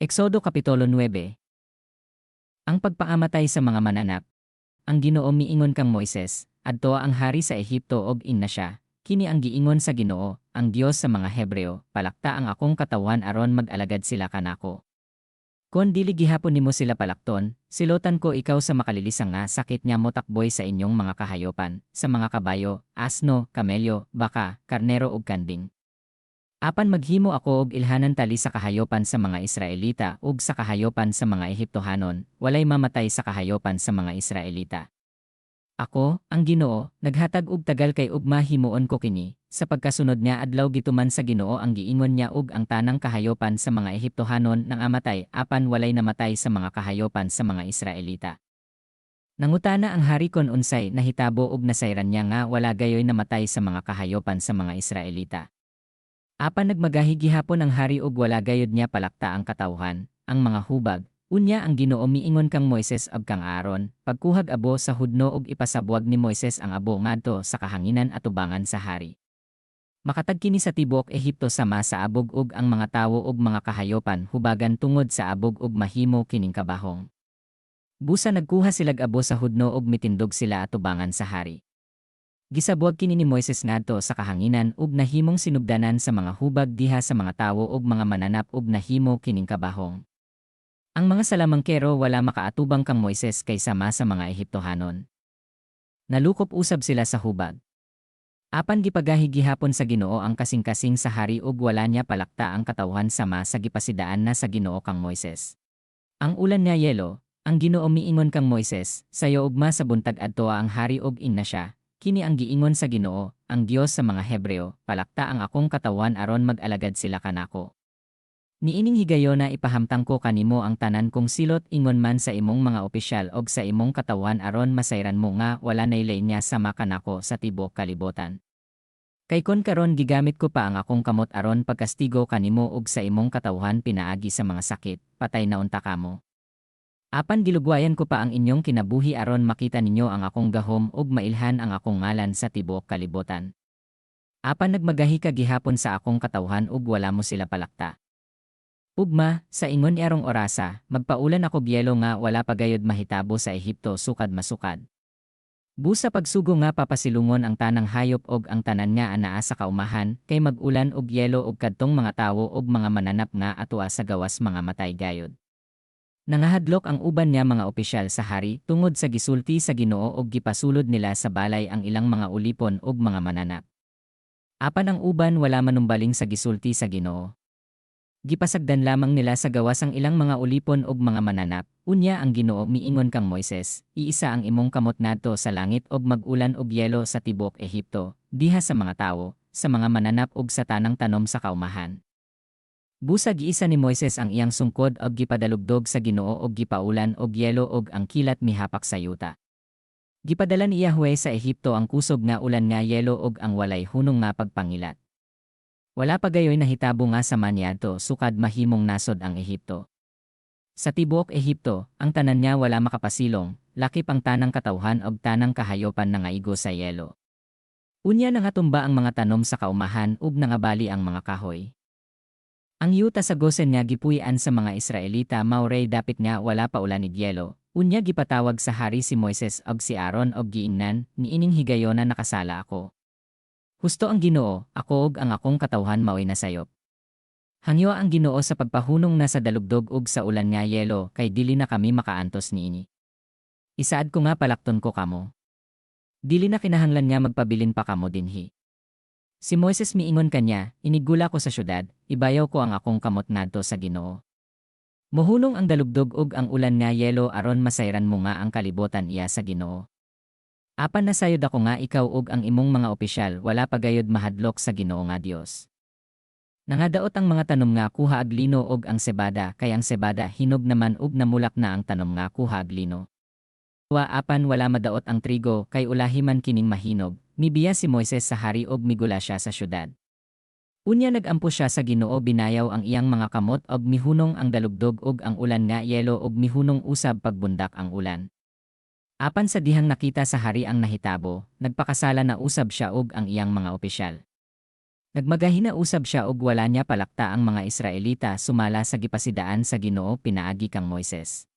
Eksodo Kapitulo 9 Ang pagpaamatay sa mga mananap. Ang Ginoo miingon kang Moises, adto ang hari sa Ehipto og inna siya. Kini ang giingon sa Ginoo, ang Dios sa mga Hebreo, palakta ang akong katawan aron mag-alagad sila kanako. Kon dili gihapon nimo sila palakton, silotan ko ikaw sa makalilisang nga sakit niya mo takboy sa inyong mga kahayopan, sa mga kabayo, asno, kamelyo, baka, karnero ug kanding. Apan maghimo ako og ilhanan tali sa kahayopan sa mga Israelita ug sa kahayopan sa mga Ehiptohanon, walay mamatay sa kahayopan sa mga Israelita. Ako, ang Ginoo, naghatag og tagal kay ugma himuon ko kini, sa pagkasunod niya adlaw gituman sa Ginoo ang giingon niya ug ang tanang kahayopan sa mga Ehiptohanon nang amatay, apan walay namatay sa mga kahayopan sa mga Israelita. Nangutana ang hari kon unsay nahitabo ug nasayran niya nga wala gayoy namatay sa mga kahayopan sa mga Israelita. Apan nagmagahi gihapon ang hari ug wala gayud niya palakta ang katawhan, ang mga hubag, unya ang Ginoo miingon kang Moises ug kang Aaron, pagkuhag abo sa hudno ug ipasabwag ni Moises ang abo ngadto sa kahanginan atubangan sa hari. Makatag kini sa tibok Ehipto sama sa abog ug ang mga tawo ug mga kahayopan hubagan tungod sa abog ug mahimo kining kabahong. Busa nagkuha silag abo sa hudno ug mitindog sila atubangan sa hari. Gisabuag kini ni Moises ngadto sa kahanginan ug nahimong sinugdanan sa mga hubag diha sa mga tawo ug mga mananap ug nahimo kining kabahong. Ang mga salamangkero wala makaatubang kang Moises kay sama sa mga Ehiptohanon. Nalukop usab sila sa hubag. Apan gipagahi gihapon sa Ginoo ang kasing-kasing sa hari ug wala niya palakta ang katawhan sama sa gipasidaan na sa Ginoo kang Moises. Ang ulan niya yelo, ang Ginoo miingon kang Moises, sayo ugma sa buntag adtoa ang hari ug inna siya, Kini ang giingon sa Ginoo, ang Dios sa mga Hebreo, palakta ang akong katawan aron mag-alagad sila kanako. Niining higayon na ipahamtang ko kanimo ang tanan kong silot ingon man sa imong mga opisyal og sa imong katawan aron masayran mo nga wala naylay niya sa makanako sa tibok kalibotan. Kay kon karon gigamit ko pa ang akong kamot aron pagkastigo kanimo og sa imong katawhan pinaagi sa mga sakit, patay na unta kamo. Apan gilugwayan ko pa ang inyong kinabuhi aron makita ninyo ang akong gahom ug mailhan ang akong ngalan sa tibuok kalibutan. Apan nagmagahi ka gihapon sa akong katawhan ug wala mo sila palakta. Ugma, sa ingon yarong orasa, magpaulan ako biyelo nga wala pagayod mahitabo sa Ehipto sukad masukad. Busa pagsugo nga papasilungon ang tanang hayop og ang tanan nga anaa sa kaumahan, kay magulan og yelo og kadtong mga tawo og mga mananap nga atua sa gawas mga matay gayod. Nangahadlok ang uban niya mga opisyal sa hari tungod sa gisulti sa Ginoo og gipasulod nila sa balay ang ilang mga ulipon ug mga mananap. Apan ang uban wala manumbaling sa gisulti sa Ginoo. Gipasagdan lamang nila sa gawas ang ilang mga ulipon ug mga mananap. Unya ang Ginoo miingon kang Moises, iisa ang imong kamot nadto sa langit og magulan og yelo sa tibok Ehipto, diha sa mga tawo, sa mga mananap ug sa tanang tanom sa kaumahan. Busa giisa ni Moises ang iyang sungkod og gipadalugdog sa Ginoo og gipaulan og yelo og ang kilat mihapak sa yuta. Gipadala ni Yahweh sa Ehipto ang kusog nga ulan nga yelo og ang walay hunong nga pagpangilat. Wala pa gayoy nahitabo nga sa manyadto sukad mahimong nasod ang Ehipto. Sa tibok Ehipto, ang tanan niya wala makapasilong, lakip ang tanang katawhan og tanang kahayopan nga igo sa yelo. Unya nangatumba ang mga tanom sa kaumahan ug nangabali ang mga kahoy. Ang yuta sa gosen nga gipuy-an sa mga Israelita mauray dapit nga wala pa ulan ni yelo. Unya gipatawag sa hari si Moises og si Aaron og giingnan, niining higayon na nakasala ako. Husto ang Ginoo, ako og ang akong katawhan maoy nasayop. Hangyo ang Ginoo sa pagpahunong na sa dalugdog ug sa ulan nga yelo kay dili na kami makaantos niini. Isaad ko nga palakton ko kamo. Dili na kinahanglan nga magpabilin pa kamo dinhi. Si Moises miingon kanya, inigula ko sa syudad, ibayaw ko ang akong kamot ngadto sa Ginoo. Muhulong ang dalugdog ug ang ulan nga yelo aron masayran mo nga ang kalibotan iya sa Ginoo. Apan nasayod ako nga ikaw ug ang imong mga opisyal wala pagayod mahadlok sa Ginoo nga Dios. Nangadaot ang mga tanom nga kuha ag lino ug ang sebada kay ang sebada hinog naman ug namulak na ang tanom nga kuha ag lino. Wa apan wala madaot ang trigo kay ulahi man kining mahinog, Mibiya si Moises sa hari og migula siya sa syudad. Unya nagampo siya sa Ginoo binayaw ang iyang mga kamot og mihunong ang dalugdog og ang ulan nga yelo og mihunong usab pagbundak ang ulan. Apan sa dihang nakita sa hari ang nahitabo, nagpakasala na usab siya og ang iyang mga opisyal. Nagmagahina usab siya og wala niya palakta ang mga Israelita sumala sa gipasidaan sa Ginoo pinaagi kang Moises.